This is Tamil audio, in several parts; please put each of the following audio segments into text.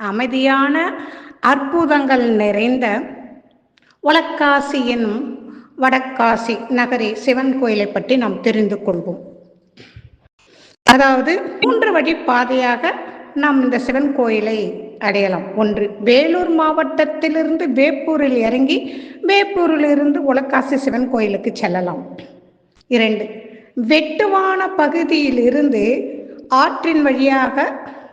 அமைதியான அற்புதங்கள் நிறைந்த உலக்காசி எனும் வடக்காசி நகரி சிவன் கோயிலை பற்றி நாம் தெரிந்து கொள்வோம். அதாவது மூன்று வழி பாதையாக நாம் இந்த சிவன் கோயிலை அடையலாம். ஒன்று வேலூர் மாவட்டத்திலிருந்து வேப்பூரில் இறங்கி வேப்பூரிலிருந்து உலக்காசி சிவன் கோயிலுக்கு செல்லலாம். இரண்டு வெட்டுவான பகுதியில் இருந்து ஆற்றின் வழியாக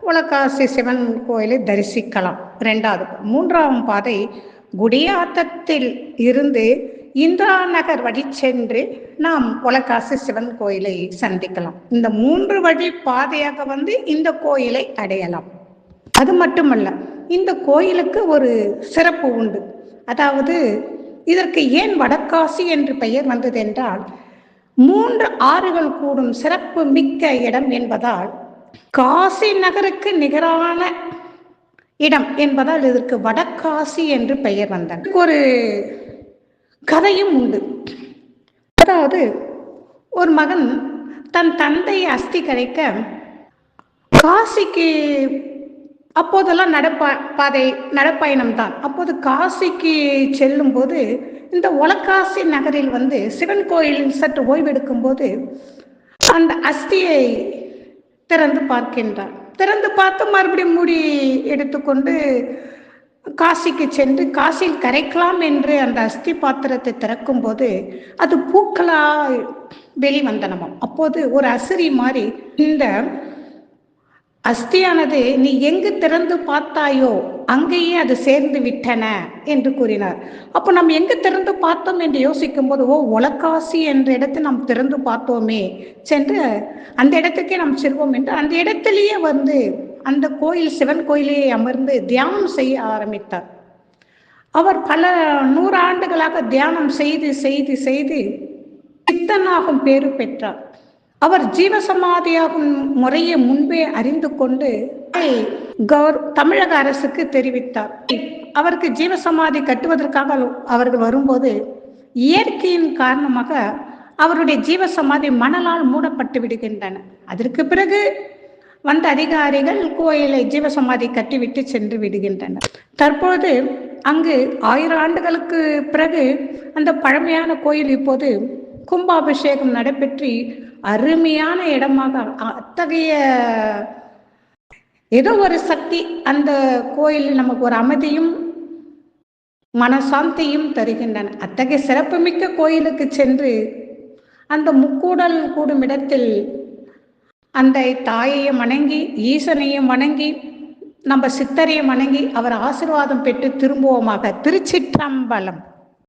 உலகாசி சிவன் கோயிலை தரிசிக்கலாம். ரெண்டாவது மூன்றாம் பாதை குடியாத்தத்தில் இருந்து இந்திரா நகர் வழி சென்று நாம் உலகாசி சிவன் கோயிலை சந்திக்கலாம். இந்த மூன்று வழி பாதையாக வந்து இந்த கோயிலை அடையலாம். அது மட்டுமல்ல இந்த கோயிலுக்கு ஒரு சிறப்பு உண்டு. அதாவது இதற்கு ஏன் வடக்காசி என்று பெயர் வந்தது என்றால் மூன்று ஆறுகள் கூடும் சிறப்பு மிக்க இடம் என்பதால் காசி நகருக்கு நிகரான இடம் என்பதால் இதற்கு வடக்காசி என்று பெயர் வந்தது. ஒரு கதையும் உண்டு. அதாவது ஒரு மகன் தன் தந்தை அஸ்தி கரைக்க காசிக்கு அப்போதெல்லாம் நடப்பா பாதை நடப்பயணம் தான். அப்போது காசிக்கு செல்லும் போது இந்த ஒலக்காசி நகரில் வந்து சிவன் கோயிலில் சற்று ஓய்வெடுக்கும் போது அந்த அஸ்தியை திறந்து பார்க்கின்றார். திறந்து பார்த்து மறுபடியும் மூடி எடுத்துக்கொண்டு காசிக்கு சென்று காசியில் கரைக்கலாம் என்று அந்த அஸ்தி பாத்திரத்தை திறக்கும் போது அது பூக்களா வெளிவந்தனமாம். அப்போது ஒரு அசிரி மாதிரி இந்த அஸ்தியானது நீ எங்கு திறந்து பார்த்தாயோ அங்கேயே அது சேர்ந்து விட்டன என்று கூறினார். அப்போ நம்ம எங்கு திறந்து பார்த்தோம் என்று யோசிக்கும் போது ஓ ஒலக்காசி என்ற இடத்தை நாம் திறந்து பார்த்தோமே சென்று அந்த இடத்துக்கே நாம் செல்வோம் என்று அந்த இடத்திலேயே வந்து அந்த கோயில் சிவன் கோயிலே அமர்ந்து தியானம் செய்ய ஆரம்பித்தார். அவர் பல நூறாண்டுகளாக தியானம் செய்து செய்து செய்து சித்தனாகும் பேரு பெற்றார். அவர் ஜீவசமாதியாகும் முறையை முன்பே அறிந்து கொண்டு கவர் தமிழக அரசுக்கு தெரிவித்தார். அவருக்கு ஜீவசமாதி கட்டுவதற்காக அவர்கள் வரும்போது இயற்கையின் காரணமாக அவருடைய ஜீவசமாதி மணலால் மூடப்பட்டு விடுகின்றன. அதற்கு பிறகு வந்த அதிகாரிகள் கோயிலை ஜீவசமாதி கட்டிவிட்டு சென்று விடுகின்றனர். தற்போது அங்கு ஆயிரம் ஆண்டுகளுக்கு பிறகு அந்த பழமையான கோயில் இப்போது கும்பாபிஷேகம் நடைபெற்று அருமையான இடமாக அத்தகைய ஏதோ ஒரு சக்தி அந்த கோயில் நமக்கு ஒரு அமைதியும் மனசாந்தியும் தருகின்றன. அத்தகைய சிறப்புமிக்க கோயிலுக்கு சென்று அந்த முக்கூடல் கூடும் இடத்தில் அந்த தாயையும் வணங்கி ஈசனையும் வணங்கி நம்ம சித்தரையும் வணங்கி அவர் ஆசிர்வாதம் பெற்று திரும்புவோமாக. திருச்சிற்றம்பலம்.